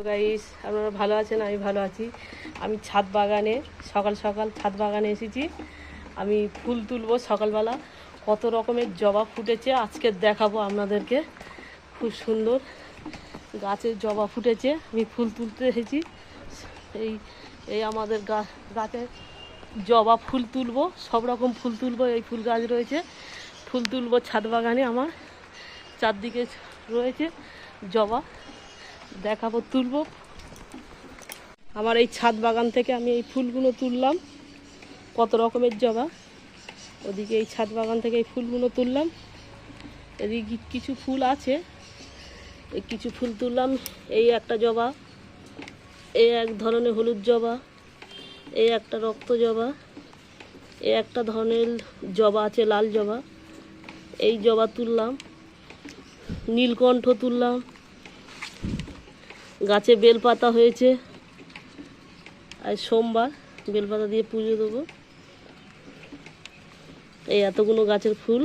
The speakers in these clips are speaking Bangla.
হ্যালো গাইস, আপনারা ভালো আছেন? আমি ভালো আছি। আমি ছাদ বাগানে, সকাল সকাল ছাদ বাগানে এসেছি। আমি ফুল তুলবো সকালবেলা। কত রকমের জবা ফুটেছে, আজকে দেখাবো আপনাদেরকে। খুব সুন্দর গাছের জবা ফুটেছে। আমি ফুল তুলতে এসেছি। এই এই আমাদের গাছে জবা ফুল তুলবো, সব রকম ফুল তুলবো। এই ফুল গাছ রয়েছে। ফুল তুলবো ছাদ বাগানে আমার। চারদিকে রয়েছে জবা। দেখাবো, তুলবো। আমার এই ছাদ বাগান থেকে আমি এই ফুলগুলো তুললাম। কত রকমের জবা। ওদিকে এই ছাদ বাগান থেকে এই ফুলগুলো তুললাম। এদিকে কিছু ফুল আছে। এই কিছু ফুল তুললাম। এই একটা জবা। এই এক ধরনের হলুদ জবা। এই একটা রক্ত জবা। এই একটা ধরনের জবা আছে, লাল জবা। এই জবা তুললাম। নীলকণ্ঠ তুললাম। গাছে বেলপাতা হয়েছে। আর সোমবার বেলপাতা দিয়ে পুজো দেবো। এই এতগুলো গাছের ফুল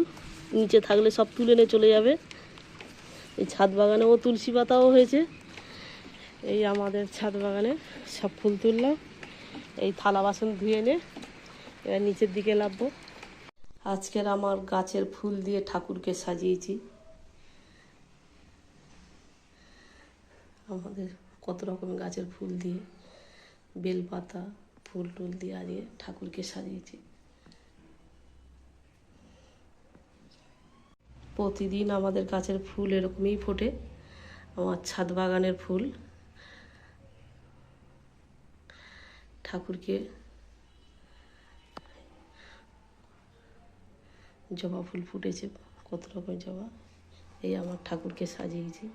নিচে থাকলে সব তুলে নিয়ে চলে যাবে। এই ছাদ বাগানেও তুলসী পাতাও হয়েছে। এই আমাদের ছাদ বাগানে সব ফুল তুললাম। এই থালা বাসন ধুয়ে নে, এবার নিচের দিকে নামবো আজকের আমার গাছের ফুল দিয়ে ঠাকুরকে সাজিয়েছি। আমাদের কত রকমের গাছের ফুল দিয়ে বেলপাতা, ফুল টুল দিয়ে আজকে ঠাকুরকে সাজিয়েছি। প্রতিদিন আমাদের গাছের ফুল এরকমই ফোটে, আমার ছাদ বাগানের ফুল। ঠাকুরকে জবা ফুল ফুটেছে, কত রকমের জবা, এই আমার ঠাকুরকে সাজিয়েছি।